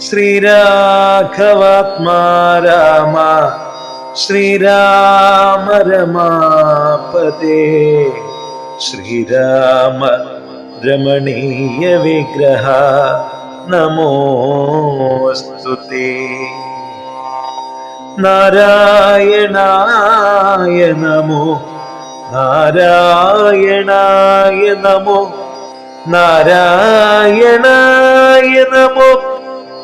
ശ്രീരാഘവാത്മാ രാമ ശ്രീരാമ രമാപതേ ശ്രീരാമ രമണീയ വിഗ്രഹ നമോസ്തുതേ. നാരായണായ നമോ നാരായണായ നമോ നാരായണായ നമോ.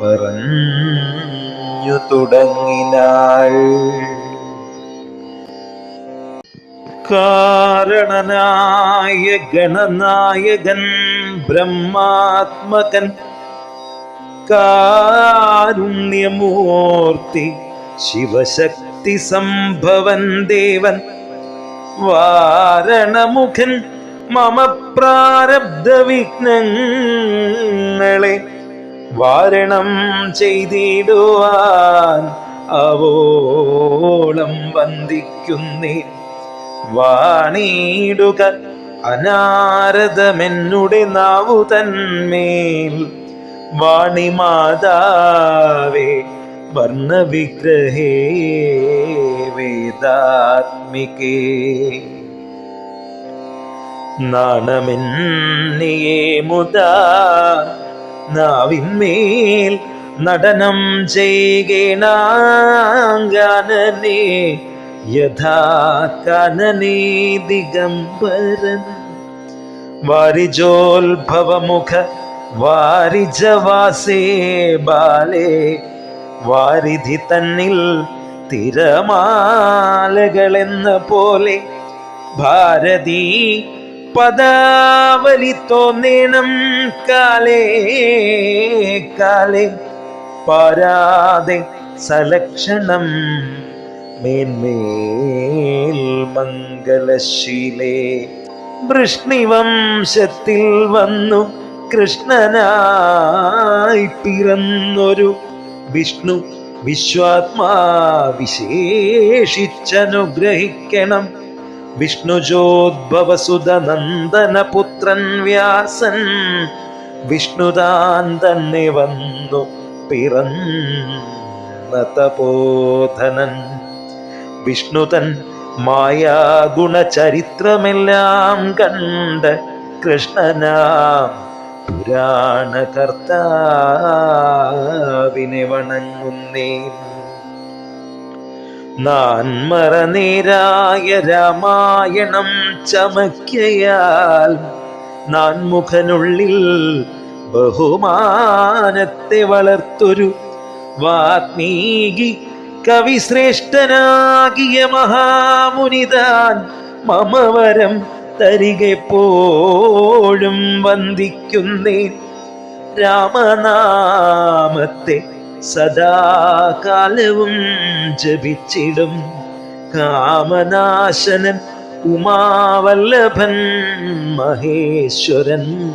പറഞ്ഞു തുടങ്ങിനാൾ. കാരണനായ ഗണനായകൻ ബ്രഹ്മാത്മകൻ കാരുണ്യമൂർത്തി ശിവശക്തി സംഭവൻ ദേവൻ വാരണമുഖൻ മമ പ്രാരബ്ധ വിഘ്നങ്ങളെ വാരണം ചെയ്തിടുവാൻ അവോളം വന്ദിക്കുന്നേ. വാണിടുക അനാരദമെന്നുടെ നാവു തന്മേൽ. വാണിമാതാവേ വർണവിഗ്രഹേ വേദാത്മികേ. നാണമെന്നിയേ മുതാ നാവിന്മേൽ നടനം ചെയ്യണേ യഥാ കനനേ ദിഗംബര വാരിജോത്ഭവമുഖ വാരിജവാസേ ബാലേ വാരിധി തന്നിൽ തിരമാലകളെന്ന പോലെ ഭാരതീ പദാവലി തോന്നേണം കാലേ കാലേ. പാരാതെ സലക്ഷണം മേന്മേൽ മംഗലശീലേ വൃഷ്ണിവംശത്തിൽ വന്നു കൃഷ്ണനായി പിറന്നൊരു വിഷ്ണു വിശ്വാത്മാ വിശേഷിച്ചനുഗ്രഹിക്കണം. വിഷ്ണുജോദ്ഭവസുത പുത്രൻ വ്യാസൻ വിഷ്ണുദാൻ തന്നെ വന്നു പിറന്ന തപോധനൻ. വിഷ്ണുതൻ മായാഗുണചരിത്രമെല്ലാം കണ്ട് കൃഷ്ണനാം പുരാണകർത്താവിനെ വണങ്ങുന്നേ നാൻമറനേരായ രാമായണം ചമയ്ക്കയാൽ നാൻമുഖനുള്ളിൽ ബഹുമാനത്തെ വളർത്തൊരു വാത്മീകി കവിശ്രേഷ്ഠനാകിയ മഹാമുനിതാൻ മമവരം തരികെപ്പോഴും വന്ദിക്കുന്നേ രാമനാമത്തെ സദാകാലവും ജപിച്ചിടും കാമനാശനൻ ഉമാവല്ലഭൻ മഹേശ്വരൻ.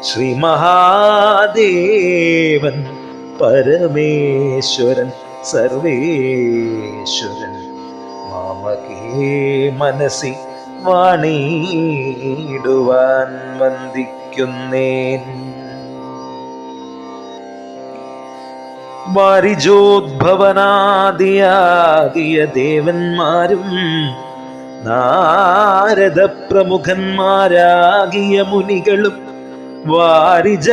ശ്രീ മഹാദേവൻ പരമേശ്വരൻ സർവേശ്വരൻ. മാമകേ മനസ്സി വാണിടുവാൻ വന്ദിക്കുന്നേൻ. വാരിജോദ്ഭവനാദിയാകിയ ദേവന്മാരും നാരദ പ്രമുഖന്മാരാകിയ മുനികളും വാരിജ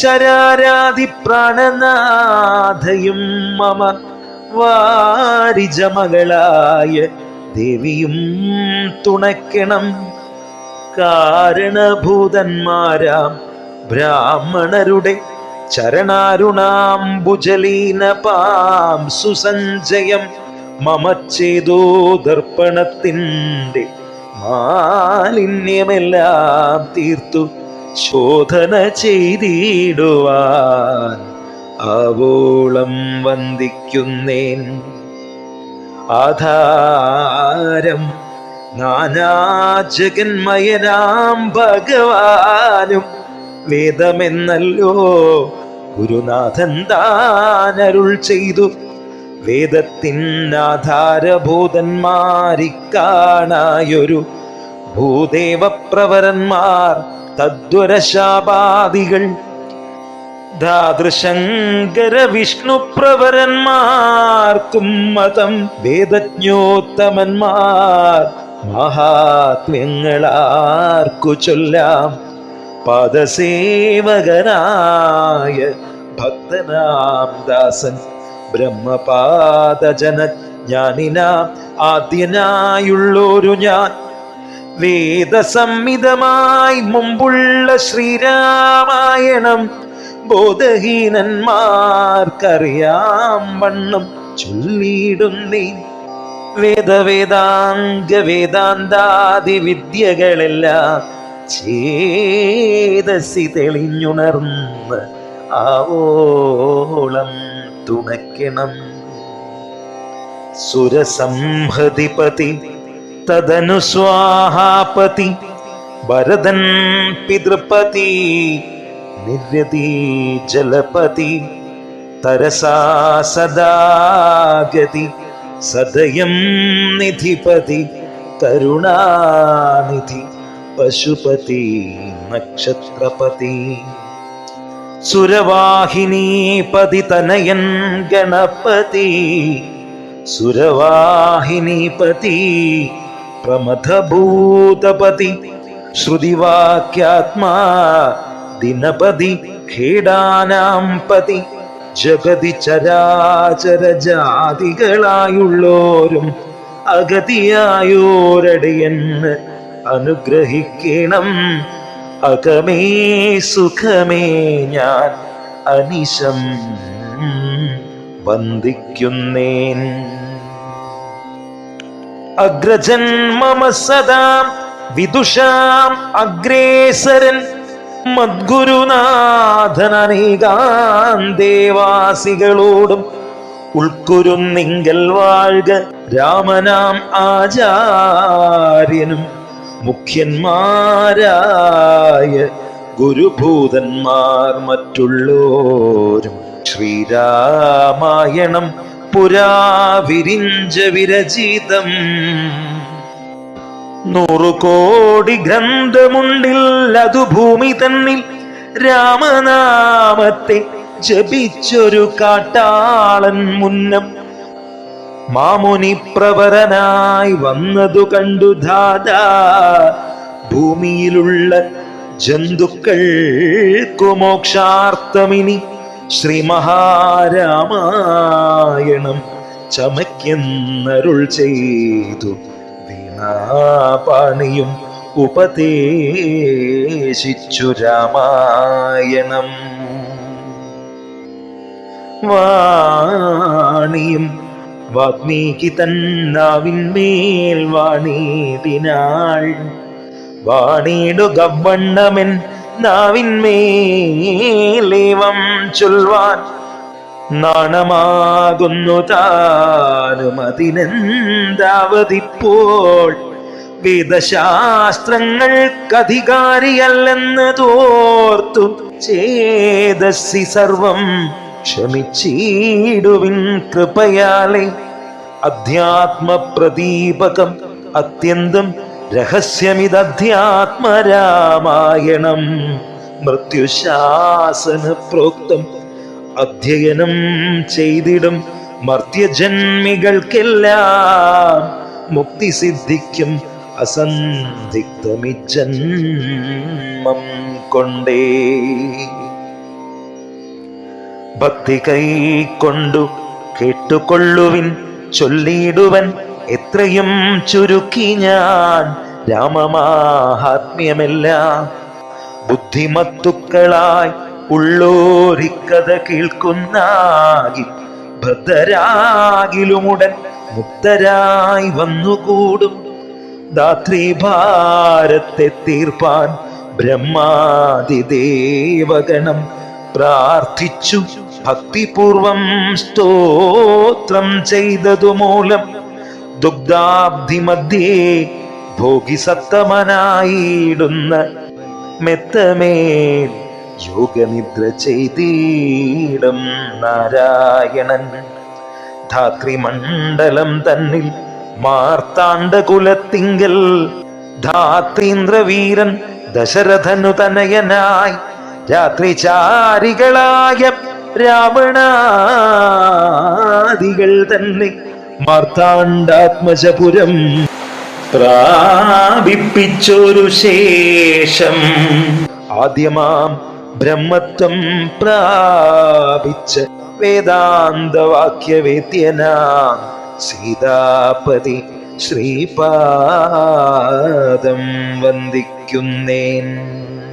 ശരാരാതി പ്രാണനാഥയും മമ വാരിജ മകളായ ദേവിയും തുണയ്ക്കണം. കാരണഭൂതന്മാരാം ബ്രാഹ്മണരുടെ ചരണാരുണാംബുജലീന പാം സുസഞ്ജയം മമ ചെയ്തോ ദർപ്പണത്തിന്റെ മാലിന്യമെല്ലാം തീർത്തു ശോധന ചെയ്തിടുവാൻ ആവോളം വന്ദിക്കുന്നേൻ. ആധാരം നാനാജഗന്മയനാം ഭഗവാനും വേദമെന്നല്ലോ ഗുരുനാഥൻ താനരുൾ ചെയ്തു. വേദത്തിൻ ആധാരഭൂതന്മാരിക്കാണായൊരു ഭൂദേവപ്രവരന്മാർ തദ്വരശാപാദികൾ. ധാതൃശങ്കര വിഷ്ണു പ്രവരന്മാർക്കും മതം വേദജ്ഞോത്തമന്മാർ മഹാത്മ്യങ്ങളാർക്കു ചൊല്ലാം. പാദസേവകനായ ഭക്തനാം ദാസൻ ബ്രഹ്മപാദജന ജ്ഞാനിനാം ആദ്യനായുള്ളൊരു ഞാൻ. വേദസംഹിതമായി മുമ്പുള്ള ശ്രീരാമായണം ബോധഹീനന്മാർക്കറിയാം വണ്ണം ചൊല്ലിയിടുന്നേ വേദവേദാംഗ വേദാന്താദി വിദ്യകളെല്ലാം ചേതസി തെളിഞ്ഞുണർന്ന് ആവോളം തുണയ്ക്കണം. സുരസംഹതിപതി തദനു സ്വാഹാപതി ഭരതൻ പിതൃപതി നിര്യതി ജലപതി തരസാ സദാഗതി സദയം നിധിപതി കരുണാനിധി. പശുപതി നക്ഷത്രപതി. സുരവാഹിനീപതി തനയൻ ഗണപതി. സുരവാഹിനീപതി പ്രമഥഭൂതപതി ശ്രുതിവാക്യാത്മാ ദിനപതി ഖേടാനാം പതി. ജഗതി ചരാചര ജാതികളായുള്ളോരും അഗതിയായോരടിയെന്ന് അനുഗ്രഹിക്കണം. അകമേ സുഖമേ ഞാൻ അനിശം വന്ദിക്കുന്നേൻ. അഗ്രജൻ മമ സദാ വിദുഷാം അഗ്രേസരൻ മദ്ഗുരുനാഥനേകാൻ ദേവാസികളോടും ഉൾക്കുരുന്നിങ്കൽ വാഴ്ക രാമനാം ആചാര്യനും. മുഖ്യന്മാരായ ഗുരുഭൂതന്മാർ മറ്റുള്ളോരും ശ്രീരാമായണം പുരാവിരിഞ്ച വിരചിതം. നൂറു കോടി ഗ്രന്ഥമുണ്ടിൽ അതു ഭൂമി തന്നിൽ രാമനാമത്തെ ജപിച്ചൊരു കാട്ടാളൻ മുന്നം മാമുനി പ്രവരനായി വന്നതു കണ്ടു ദാദാ. ഭൂമിയിലുള്ള ജന്തുക്കൾക്കു മോക്ഷാർത്ഥമിനി ശ്രീ മഹാരാമായണം ചമയ്ക്കുന്നരുൾ ചെയ്തു. വീണാപാണിയും ഉപദേശിച്ചു രാമായണം. വാണിയും വാഗ്മീകി തന്നാവിന്മേൽ വാണീടിനാൾ വാണിടുകവണ്ണമൻ നാവിന്മേലേവം ചൊൽവാൻ. നാണമാകുന്നു താനും അതിനെന്താവതിപ്പോൾ. വേദശാസ്ത്രങ്ങൾക്കധികാരിയല്ലെന്ന് തോർത്തു. ചേതസി സർവം ക്ഷമിച്ചീടുവിൻ കൃപയാലെ അധ്യാത്മ പ്രദീപകം അത്യന്തം രഹസ്യമിതധ്യാത്മരാമായണം. മൃത്യുശാസന പ്രോക്തം അധ്യയനം ചെയ്തിടും മർത്യജന്മികൾക്കെല്ലാം. മുക്തി സിദ്ധിക്കും അസന്ധിഗ്ധമിജന്മം കൊണ്ടേ. ഭക്തി കൈക്കൊണ്ടു കേട്ടുകൊള്ളുവിൻ ചൊല്ലിയിടുവൻ. എത്രയും ചുരുക്കി ഞാൻ രാമമാഹാത്മ്യമെല്ലാം. ബുദ്ധിമത്തുക്കളായി ഉള്ളോരിക്കഥ കേൾക്കുന്നാകി ഭദ്രരാകിലുമുടൻ മുക്തരായി വന്നുകൂടും. ധാത്രി ഭാരത്തെ തീർപ്പാൻ ബ്രഹ്മാതിദേവഗണം പ്രാർത്ഥിച്ചു. ഭക്തിപൂർവം സ്തോത്രം ചെയ്തതു മൂലം ദുഗ്ധാബ്ധി മധ്യേ ഭോഗിസത്തമനായിടുന്ന മെത്തമേൽ യോഗനിദ്ര ചെയ്തീടം നാരായണൻ. ധാത്രിമണ്ഡലം തന്നിൽ മാർത്താണ്ഡകുലത്തിങ്കൽ ധാത്രീന്ദ്രവീരൻ ദശരഥനു തനയനായി രാത്രിചാരികളായ രാവണാദികൾ തന്നെ മാർത്താണ്ഡാത്മജപുരം പ്രാപിപ്പിച്ചൊരു ശേഷം ആദ്യമാം ബ്രഹ്മത്വം പ്രാപിച്ച വേദാന്തവാക്യവേദ്യനാം സീതാപതി ശ്രീപാദം വന്ദിക്കുന്നേൻ.